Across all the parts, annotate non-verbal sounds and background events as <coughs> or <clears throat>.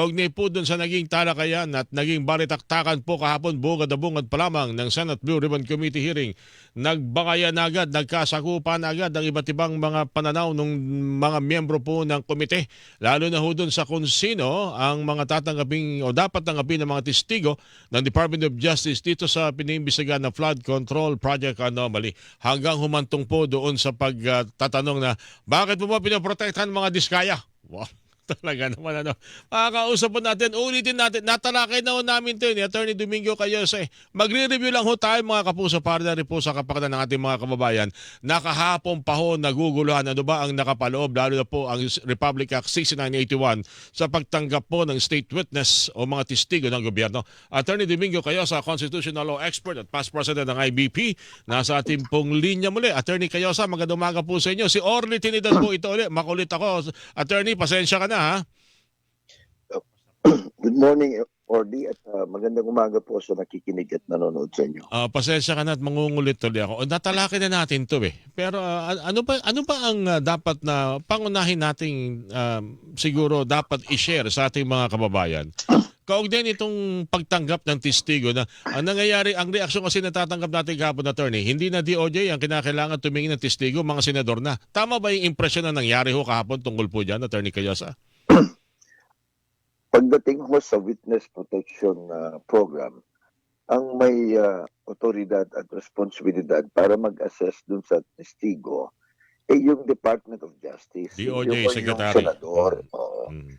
Kaugnay po dun sa naging talakayan at naging balitaktakan po kahapon bungad na bungad pa lamang ng Senate Blue Ribbon Committee hearing. Nagbakayan na agad, nagkasakupan na agad ang iba't ibang mga pananaw ng mga miyembro po ng komite. Lalo na ho dun sa kung ang mga tatanggaping o dapat tanggapin ng mga testigo ng Department of Justice dito sa pinimbisigan na flood control project anomaly. Hanggang humantong po doon sa pagtatanong na bakit mo ba pinoprotektahan mga diskaya? Wow. Talaga naman ano. Makakausap po natin, ulitin natin. Natalakay na namin ito ni Attorney Domingo Cayose. Magre-review lang ho tayo mga kapuso para na rin po sa kapakanan ng ating mga kababayan. Nakahapon pa ho naguguluhan ano ba ang nakapaloob lalo na po ang Republic Act 6981 sa pagtanggap po ng state witness o mga testigo ng gobyerno. Attorney Domingo Cayose, constitutional law expert at past president ng IBP. Nasa ating pong linya muli. Attorney Cayose, magandang umaga po sa inyo. Si Orly Trinidad po ito ulit. Makulit ako. Attorney, pasensya ka na ha. <clears throat> Good morning, Orly, at uh, magandang umaga po sa nakikinig at nanonood sa inyo. Ah, pasensya ka na at mangungulit tuloy ako. O, natalaki na natin 'to eh. Pero ah, ano ba ano ba ang ah, dapat na pangunahin nating ah, siguro dapat i-share sa ating mga kababayan? <clears throat> Kaugnay nitong pagtanggap ng testigo na ang nangyayari, ang reaksyon kasi natatanggap natin kahapon attorney, hindi na DOJ ang kinakailangan tumingin ng testigo, mga senador na. Tama ba yung impresyon na nangyari ho kahapon tungkol po dyan, attorney Cayosa? Pagdating ho sa witness protection uh, program, ang may uh, otoridad at responsibilidad para mag-assess dun sa testigo ay yung Department of Justice. DOJ Yung- yung Secretary. senador. Oo. Mm.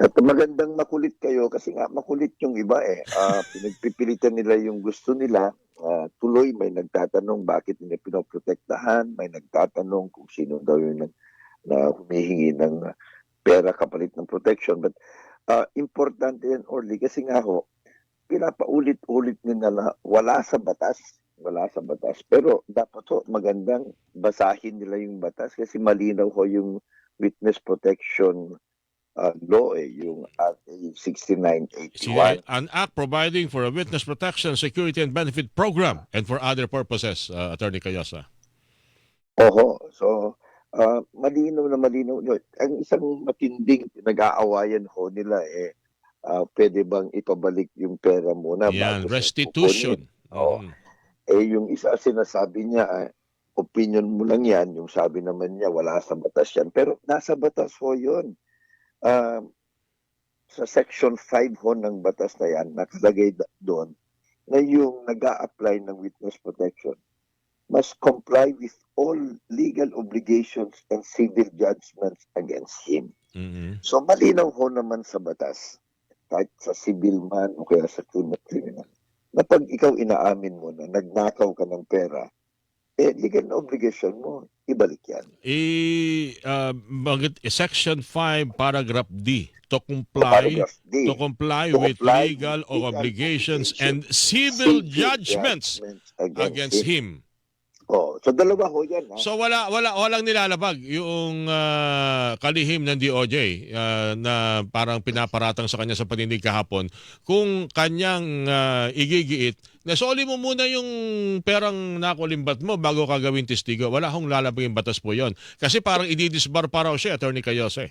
At magandang makulit kayo kasi nga makulit yung iba eh. Ah, <laughs> pinagpipilitan nila yung gusto nila. Ah, tuloy may nagtatanong bakit nila pinoprotektahan, may nagtatanong kung sino daw yung nag, na humihingi ng ah, pera kapalit ng protection. But ah, importante yan, Orly, kasi nga ho, pinapaulit-ulit nila na wala sa batas. Wala sa batas. Pero dapat ho, magandang basahin nila yung batas kasi malinaw ho yung witness protection uh, law eh, yung Act Si, 6981. an act providing for a witness protection, security and benefit program and for other purposes, uh, attorney Cayosa. Oho, so uh, malinaw na malinaw yun. Ang isang matinding nag-aawayan ho nila eh, uh, pwede bang ipabalik yung pera muna Yan, restitution. Oo. Mhm. Eh yung isa sinasabi niya, eh, opinion mo lang yan, yung sabi naman niya wala sa batas yan. Pero nasa batas ho yun. Um, sa section 5 ho ng batas na yan, nakalagay doon na yung nag apply ng witness protection must comply with all legal obligations and civil judgments against him. Mhm. So malinaw ho naman sa batas, kahit sa civil man o kaya sa criminal, na pag ikaw inaamin mo na nagnakaw ka ng pera, eh legal na obligation mo, ibalik yan. I, uh, bagit, section 5, paragraph D, to comply Paragraph D. to comply To with comply legal legal obligations and obligations, civil Civil judgments judgments against him. Oh, so dalawa ho yan. Ha? So wala wala walang nilalabag yung ah, kalihim ng DOJ ah, na parang pinaparatang sa kanya sa panindig kahapon kung kanyang ah, igigiit na soli mo muna yung perang nakulimbat mo bago ka gawin testigo. Wala hong lalabag yung batas po yon. Kasi parang ididisbar pa raw siya, Attorney Cayose.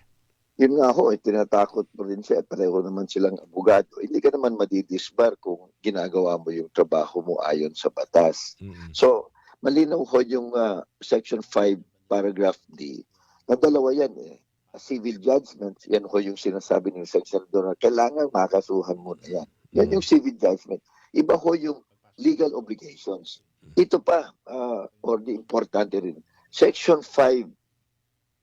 Yun nga ho, eh, tinatakot mo rin siya at pareho naman silang abogado. Hindi ka naman madidisbar kung ginagawa mo yung trabaho mo ayon sa batas. Mm. So, malinaw ho yung ah, Section 5, Paragraph D. Na dalawa yan eh. Civil judgments, yan ho yung sinasabi ng Section doon na kailangan makasuhan mo na yan. Yan yung civil judgment. Iba ho yung legal obligations. Ito pa, uh, or the importante rin, Section 5,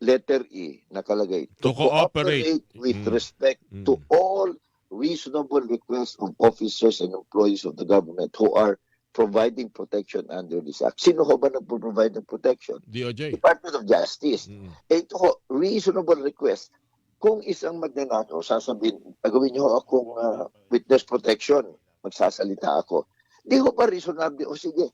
letter E, nakalagay. To cooperate. with Mm. respect Mm. to all reasonable requests of officers and employees of the government who are providing protection under this act. Sino ho ba nagpo-provide ng protection? DOJ. Department of Justice. Mm. Eh, ito ho, reasonable request. Kung isang magnanakaw, sasabihin, gagawin niyo akong ah, witness protection, magsasalita ako. Di ho ba reasonable? O sige,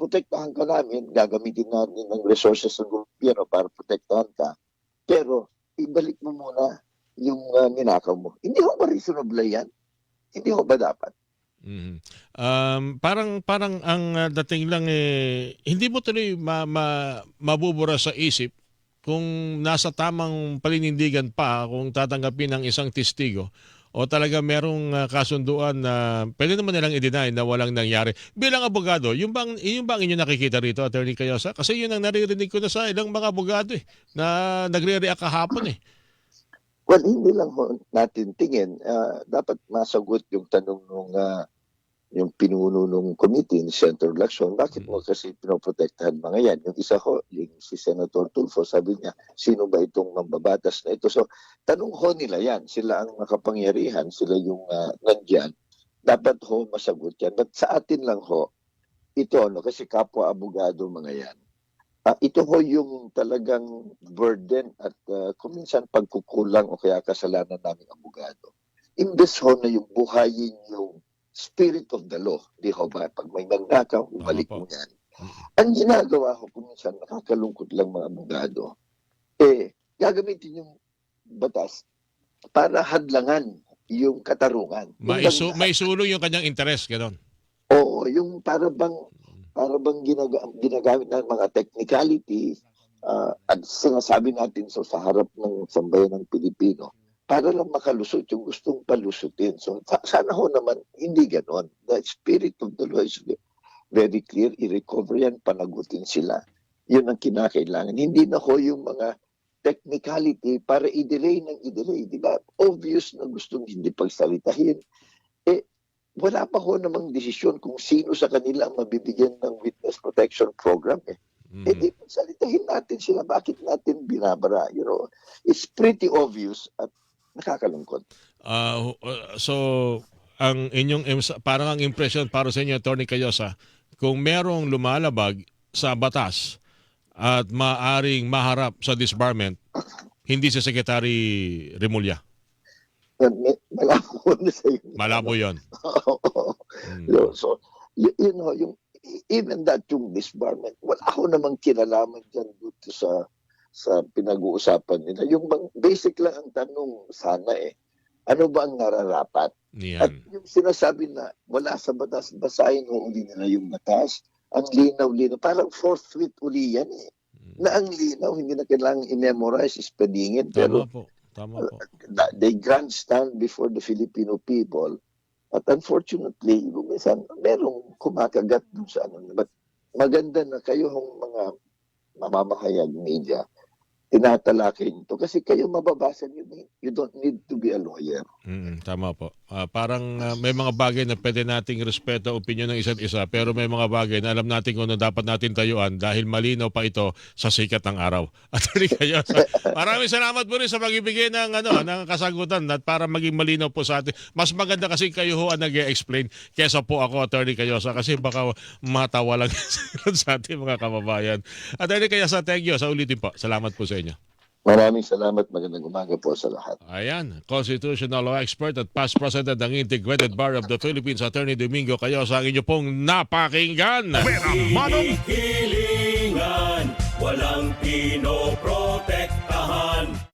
protektahan ka namin, gagamitin natin ng resources ng gobyerno para protektahan ka. Pero, ibalik mo muna yung ah, ninakaw mo. Hindi ho ba reasonable yan? Hindi ho ba dapat? Mhm. Um, parang parang ang uh, dating lang eh hindi mo tuloy ma, ma, mabubura sa isip kung nasa tamang paninindigan pa kung tatanggapin ng isang testigo o talaga merong ah, kasunduan na pwede naman nilang i-deny na walang nangyari. Bilang abogado, yung bang, yung bang inyo nakikita rito, Attorney Cayosa? Kasi yun ang naririnig ko na sa ilang mga abogado eh, na nagre-react kahapon eh. Well, hindi lang ho natin tingin. Ah, dapat masagot yung tanong nung ah, yung pinuno nung committee ni Senator Lacson, bakit mo kasi pinoprotektahan mga yan? Yung isa ko, yung si Senator Tulfo, sabi niya, sino ba itong mambabatas na ito? So, tanong ho nila yan. Sila ang makapangyarihan, sila yung uh, nandyan. Dapat ho masagot yan. But sa atin lang ho, ito, no, kasi kapwa-abogado mga yan, Ah, ito ho yung talagang burden at ah, kung minsan pagkukulang o kaya kasalanan namin abogado. Imbes ho na yung buhayin yung spirit of the law. Di ho ba? Pag may magnakaw, ubalik po. mo yan. Ang ginagawa ho kung minsan nakakalungkot lang mga abogado, eh, gagamitin yung batas para hadlangan yung katarungan. Maisu, sulong yung kanyang interest, gano'n. Oo, yung para bang para bang ginaga, ginagamit ng mga technicality ah, at sinasabi natin so sa harap ng sambayan ng Pilipino para lang makalusot yung gustong palusutin. So sa- sana ho naman hindi ganon. The spirit of the law is ve- very clear. I-recover yan, panagutin sila. Yun ang kinakailangan. Hindi na ho yung mga technicality para i-delay ng i-delay. Di ba? Obvious na gustong hindi pagsalitahin wala pa ho namang desisyon kung sino sa kanila ang mabibigyan ng witness protection program. Eh, Mhm. eh di, salitahin natin sila. Bakit natin binabara? You know, it's pretty obvious at nakakalungkot. Ah, uh, so ang inyong parang ang impression para sa inyo Attorney Cayosa, kung merong lumalabag sa batas at maaring maharap sa disbarment, <coughs> hindi si Secretary Remulla. May- Malabo 'yon. <laughs> Mm. So, y- you know, yung, even that yung disbarment, wala ako namang kinalaman dyan dito sa sa pinag-uusapan nila. Yung bang, basic lang ang tanong sana eh, ano ba ang nararapat? At Yan. yung sinasabi na wala sa batas, basahin mo uli nila yung batas. Ang linaw-linaw. Parang fourth week uli yan eh. Na ang linaw, hindi na kailangang i-memorize, ispedingin. Tama Pero po. Tama po. they grandstand before the Filipino people. At unfortunately, minsan, merong kumakagat dun sa ano. But maganda na kayo hong mga mamamahayag media, tinatalakin ito. Kasi kayo mababasa nyo, you don't need to be a lawyer. Mm, tama po. Ah, parang ah, may mga bagay na pwede nating respeto opinion ng isa't isa pero may mga bagay na alam natin kung ano dapat natin tayuan dahil malinaw pa ito sa sikat ng araw. <laughs> At kayo, maraming salamat po rin sa pagbibigay ng ano ng kasagutan at para maging malinaw po sa atin. Mas maganda kasi kayo ho ang nag-explain kesa po ako attorney Kayosa kasi baka matawa lang <laughs> sa ating mga kababayan. Attorney Kayosa, thank you. Sa ulitin po. Salamat po sa inyo. Maraming salamat. Magandang umaga po sa lahat. Ayan, constitutional law expert at past president ng Integrated Bar of the Philippines, Attorney Domingo Cayo sa inyo pong napakinggan. Hilingan, walang pinoprotektahan.